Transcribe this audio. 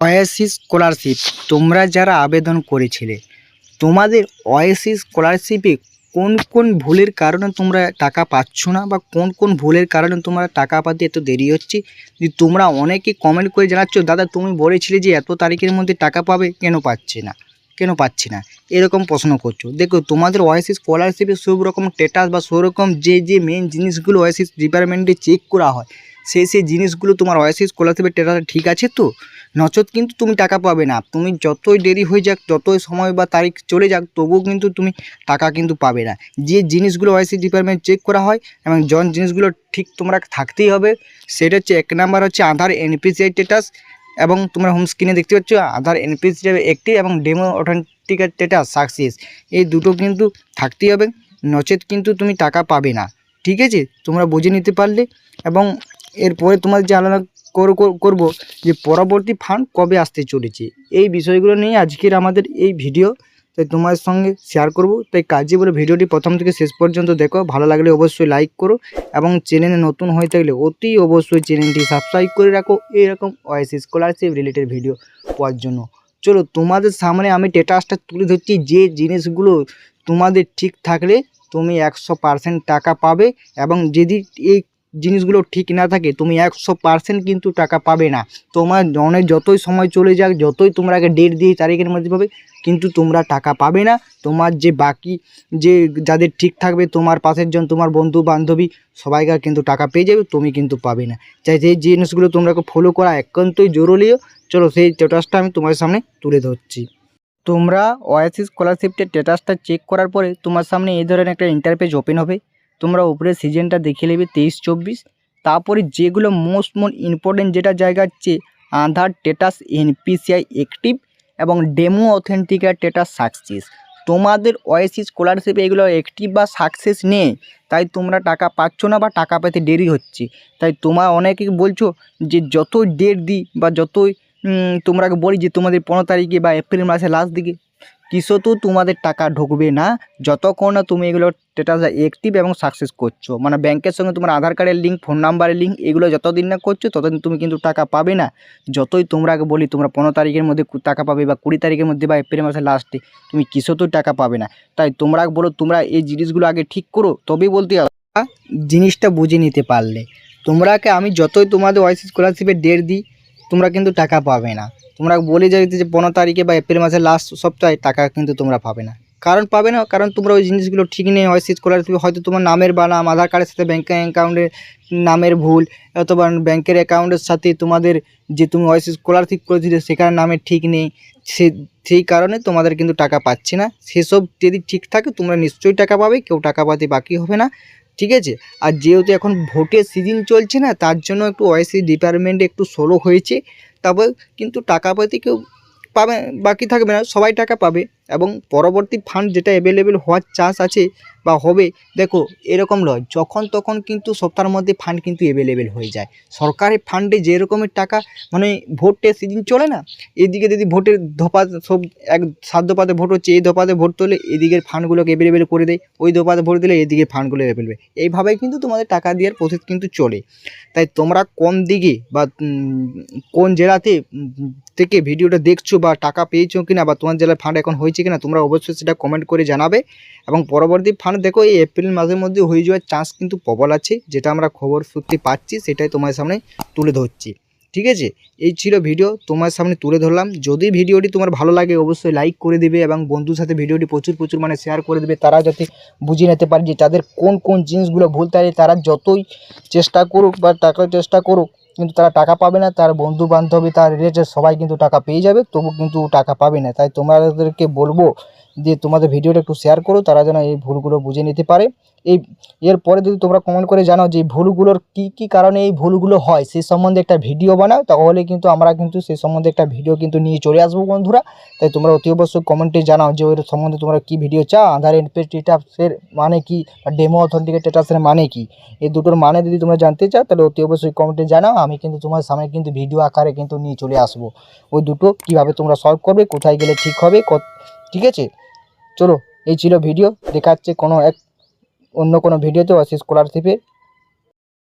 YSC scholarship তোমরা যারা আবেদন করেছিলে, তোমাদের ওয়াইএসসি স্কলারশিপে কোন কোন ভুলের কারণে তোমরা টাকা পাচ্ছ না বা কোন কোন ভুলের কারণে তোমরা টাকা পাতে এত দেরি হচ্ছে? যে তোমরা অনেকে কমেন্ট করে জানাচ্ছ, দাদা, তুমি বলেছিলে যে এত তারিখের মধ্যে টাকা পাবে, কেন পাচ্ছে না? কেন পাচ্ছি না? এরকম প্রশ্ন করছ। দেখো, তোমাদের ওয়াইসি স্কলারশিপে সব রকম স্টেটাস বা সব রকম যে যে মেন জিনিসগুলো ওয়াইসি ডিপার্টমেন্টে চেক করা হয় সেই সেই জিনিসগুলো তোমার ওয়াইসি স্কলারশিপের স্টেটাস ঠিক আছে তো? নচত কিন্তু তুমি টাকা পাবে না। তুমি যতই দেরি হয়ে যাক, যতই সময় বা তারিখ চলে যাক, তবুও কিন্তু তুমি টাকা কিন্তু পাবে না। যে জিনিসগুলো ওয়াইসি ডিপার্টমেন্ট চেক করা হয় এবং জন জিনিসগুলো ঠিক তোমরা থাকতেই হবে, সেটা হচ্ছে এক নাম্বার হচ্ছে আধার এনপিসিআই স্টেটাস এবং তোমরা হোম স্ক্রিনে দেখতে পাচ্ছ, আধার এনপিসি একটি এবং ডেমো অথেন্টিকার স্টেটাস সাকসেস এই দুটো কিন্তু থাকতেই হবে, নচেত কিন্তু তুমি টাকা পাবে না। ঠিক আছে? তোমরা বুঝে নিতে পারলে এবং এরপরে তোমাদের যে আলোচনা কর- কর- করব যে পরবর্তী ফান্ড কবে আসতে চলেছে। এই বিষয়গুলো নিয়ে আজকের আমাদের এই ভিডিও তাই তোমার সঙ্গে শেয়ার করব। তাই কাজে বলে ভিডিওটি প্রথম থেকে শেষ পর্যন্ত দেখো। ভালো লাগলে অবশ্যই লাইক করো এবং চ্যানেলে নতুন হয়ে থাকলে অতি অবশ্যই চ্যানেলটি সাবস্ক্রাইব করে রাখো। এরকম ওয়াইসি স্কলারশিপ রিলেটেড ভিডিও পাওয়ার জন্য। চলো, তোমাদের সামনে আমি স্টেটাসটা তুলে ধরছি। যে জিনিসগুলো তোমাদের ঠিক থাকলে তুমি একশো পার্সেন্ট টাকা পাবে এবং যদি এই জিনিসগুলো ঠিক না থাকে, তুমি একশো পার্সেন্ট কিন্তু টাকা পাবে না। তোমার অনেক যতই সময় চলে যাক, যতই তোমরা আগে ডেট দিয়ে তারিখের মধ্যে পাবে, কিন্তু তোমরা টাকা পাবে না। তোমার যে বাকি, যে যাদের ঠিক থাকবে, তোমার পাশের জন, তোমার বন্ধু বান্ধবী সবাইকার কিন্তু টাকা পেয়ে যাবে, তুমি কিন্তু পাবে না। চাই সেই জিনিসগুলো তোমরা ফলো করা একান্তই জরুরিও চলো সেই স্ট্যাটাসটা আমি তোমার সামনে তুলে ধরছি। তোমরা ওয়াইসি স্কলারশিপটের স্ট্যাটাসটা চেক করার পরে তোমার সামনে এই ধরনের একটা ইন্টারপেজ ওপেন হবে। তোমরা উপরে সিজনটা দেখে নেবে তেইশ, চব্বিশ। তারপরে যেগুলো মোস্ট মোস্ট ইম্পর্টেন্ট যেটা জায়গা হচ্ছে আধার স্টেটাস এনপিসিআই অ্যাক্টিভ এবং ডেমো অথেন্টিকার স্টেটাস সাকসেস তোমাদের ওয়াইসি স্কলারশিপে এগুলো অ্যাক্টিভ বা সাকসেস নেই, তাই তোমরা টাকা পাচ্ছ না বা টাকা পেতে দেরি হচ্ছে। তাই তোমার অনেকে বলছো যে যতই ডেট দিই বা যতই তোমরা বলি যে তোমাদের পনেরো তারিখে বা এপ্রিল মাসে লাস্ট দিকে কিসতেও তোমাদের টাকা ঢুকবে না, যতক্ষণ না তুমি এগুলো স্টেটাস অ্যাক্টিভ এবং সাকসেস করছ। মানে ব্যাংকের সঙ্গে তোমার আধার কার্ডের লিঙ্ক ফোন নাম্বারের লিঙ্ক এগুলো যতদিন না করছ, ততদিন তুমি কিন্তু টাকা পাবে না। যতই তোমরা আগে বলি, তোমরা পনেরো তারিখের মধ্যে টাকা পাবে বা কুড়ি তারিখের মধ্যে বা এপ্রিল মাসের লাস্টে তুমি কিসতেও টাকা পাবে না। তাই তোমরা বলো, তোমরা এই জিনিসগুলো আগে ঠিক করো, তবেই বলতে জিনিসটা বুঝে নিতে পারলে। তোমরাকে আমি যতই তোমাদের ওয়াইসি স্কলারশিপের ডেট দিই তোমরা কিন্তু টাকা পাবে না। তোমরা বলে যাই যে পনেরো তারিখে বা এপ্রিল মাসের লাস্ট সপ্তাহে টাকা কিন্তু তোমরা পাবে না। কারণ পাবে না, কারণ তোমরা ওই জিনিসগুলো ঠিক নেই ওয়াইসি স্কলারশিপ হয়তো তোমার নামের বানাম আধার কার্ডের সাথে ব্যাঙ্ক অ্যাকাউন্টের নামের ভুল, অথবা ব্যাংকের অ্যাকাউন্টের সাথে তোমাদের যে তুমি ওয়াইসি স্কলারশিপ করেছিলে, সেখানে নামের ঠিক নেই, সে, সেই কারণে তোমাদের কিন্তু টাকা পাচ্ছে না। সেসব যদি ঠিক থাকে, তোমরা নিশ্চয়ই টাকা পাবে, কেউ টাকা পাতে বাকি হবে না। ঠিক আছে? আর যেহেতু এখন ভোটের সিজন চলছে না, তার জন্য একটু ওয়াইসি ডিপার্টমেন্টে একটু সোলো হয়েছে। তারপর কিন্তু টাকা পাতি কেউ পাবে, বাকি থাকবে না, সবাই টাকা পাবে। এবং পরবর্তী ফান্ড যেটা অ্যাভেলেবেল হওয়ার চান্স আছে বা হবে, দেখো, এরকম নয়। যখন তখন কিন্তু সপ্তাহের মধ্যে ফান্ড কিন্তু অ্যাভেলেবেল হয়ে যায়। সরকারি ফান্ডে যে রকমের টাকা মানে ভোটের সিজন চলে না, এদিকে যদি ভোটের ধপা সব এক সাত দফাতে ভোট হচ্ছে, এই দফাতে ভোট তোলে এদিকের ফান্ডগুলোকে অ্যাভেলেবেল করে দেয়, ওই দফাতে ভোট দিলে এদিকে ফান্ডগুলো অ্যাভেলেবেল এইভাবেই কিন্তু তোমাদের টাকা দেওয়ার প্রসেস কিন্তু চলে। তাই তোমরা কোন দিকে বা কোন জেলাতে থেকে ভিডিওটা দেখছ বা টাকা পেয়েছ কিনা বা তোমার জেলার ফান্ড এখন হয়েছে কিনা তোমরা অবশ্যই সেটা কমেন্ট করে জানাবে। এবং পরবর্তী ফান্ড দেখো, এই এপ্রিল মাসের মধ্যে হয়ে যাওয়ার চান্স কিন্তু প্রবল আছে, যেটা আমরা খবর সূত্রে পাচ্ছি, সেটাই তোমার সামনে তুলে ধরছি। ঠিক আছে? এই ছিল ভিডিও তোমার সামনে তুলে ধরলাম। যদি ভিডিওটি তোমার ভালো লাগে, অবশ্যই লাইক করে দেবে এবং বন্ধুর সাথে ভিডিওটি প্রচুর প্রচুর মানে শেয়ার করে দেবে। তারা যাতে বুঝে নিতে পারে যে তাদের কোন কোন জিনিসগুলো ভুল, তাহলে তারা যতই চেষ্টা করুক বা টাকার চেষ্টা করুক কিন্তু তারা টাকা পাবে না, তার বন্ধু বান্ধবী তার রিলেটেড সবাই কিন্তু টাকা পেয়ে যাবে, তবু কিন্তু টাকা পাবে না। তাই তোমাদেরকে বলব যে তোমাদের ভিডিওটা একটু শেয়ার করো, তারা যেন এই ভুলগুলো বুঝে নিতে পারে। এই, এরপরে যদি তোমরা কমেন্ট করে জানাও যে ভুলগুলোর কী কী কারণে এই ভুলগুলো হয় সেই সম্বন্ধে একটা ভিডিও বানাও, তাহলে কিন্তু আমরা কিন্তু সেই সম্বন্ধে একটা ভিডিও কিন্তু নিয়ে চলে আসব বন্ধুরা। তাই তোমরা অতি অবশ্যই কমেন্টে জানাও যে ওই সম্বন্ধে তোমরা কী ভিডিও চাও আধার এনপি স্টেটাসের মানে কি ডেমো অথেন্টিকেট স্টেটাসের মানে কি? এই দুটোর মানে যদি তোমরা জানতে চাও, তাহলে অতি অবশ্যই কমেন্টে জানাও, আমি কিন্তু তোমার সামনে কিন্তু ভিডিও আকারে কিন্তু নিয়ে চলে আসব। ওই দুটো কীভাবে তোমরা সলভ করবে, কোথায় গেলে ঠিক হবে ঠিক আছে? চলো এই ছিল ভিডিও দেখাচ্ছে কোনো এক অন্য কোনো ভিডিওতে অশেষ স্কলারশিপে